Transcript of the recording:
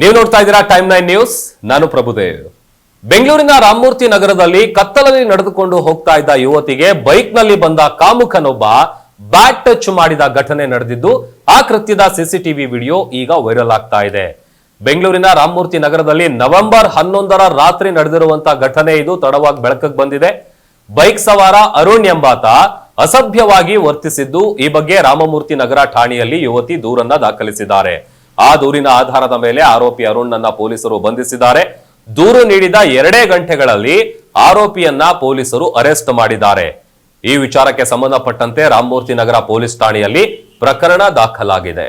ನೀವು ನೋಡ್ತಾ ಇದ್ದೀರಾ ಟೈಮ್ ನೈನ್ ನ್ಯೂಸ್ ನಾನು ಪ್ರಭುದೇವ್ ಬೆಂಗಳೂರಿನ ರಾಮಮೂರ್ತಿ ನಗರದಲ್ಲಿ ಕತ್ತಲಲ್ಲಿ ನಡೆದುಕೊಂಡು ಹೋಗ್ತಾ ಇದ್ದ ಯುವತಿಗೆ ಬೈಕ್ನಲ್ಲಿ ಬಂದ ಕಾಮುಕನೊಬ್ಬ ಬ್ಯಾಟ್ ಟಚ್ ಮಾಡಿದ ಘಟನೆ ನಡೆದಿದ್ದು, ಆ ಕೃತ್ಯದ ಸಿಸಿಟಿವಿ ವಿಡಿಯೋ ಈಗ ವೈರಲ್ ಆಗ್ತಾ ಇದೆ. ಬೆಂಗಳೂರಿನ ರಾಮಮೂರ್ತಿ ನಗರದಲ್ಲಿ ನವೆಂಬರ್ ಹನ್ನೊಂದರ ರಾತ್ರಿ ನಡೆದಿರುವಂತಹ ಘಟನೆ ಇದು ತಡವಾಗಿ ಬೆಳಕಿಗೆ ಬಂದಿದೆ. ಬೈಕ್ ಸವಾರ ಅರುಣ್ ಎಂಬಾತ ಅಸಭ್ಯವಾಗಿ ವರ್ತಿಸಿದ್ದು, ಈ ಬಗ್ಗೆ ರಾಮಮೂರ್ತಿ ನಗರ ಠಾಣೆಯಲ್ಲಿ ಯುವತಿ ದೂರನ್ನ ದಾಖಲಿಸಿದ್ದಾರೆ. ಆ ದೂರಿನ ಆಧಾರದ ಮೇಲೆ ಆರೋಪಿ ಅರುಣ್ನನ್ನ ಪೊಲೀಸರು ಬಂಧಿಸಿದ್ದಾರೆ. ದೂರು ನೀಡಿದ ಎರಡೇ ಗಂಟೆಗಳಲ್ಲಿ ಆರೋಪಿಯನ್ನ ಪೊಲೀಸರು ಅರೆಸ್ಟ್ ಮಾಡಿದ್ದಾರೆ. ಈ ವಿಚಾರಕ್ಕೆ ಸಂಬಂಧಪಟ್ಟಂತೆ ರಾಮಮೂರ್ತಿ ನಗರ ಪೊಲೀಸ್ ಠಾಣೆಯಲ್ಲಿ ಪ್ರಕರಣ ದಾಖಲಾಗಿದೆ.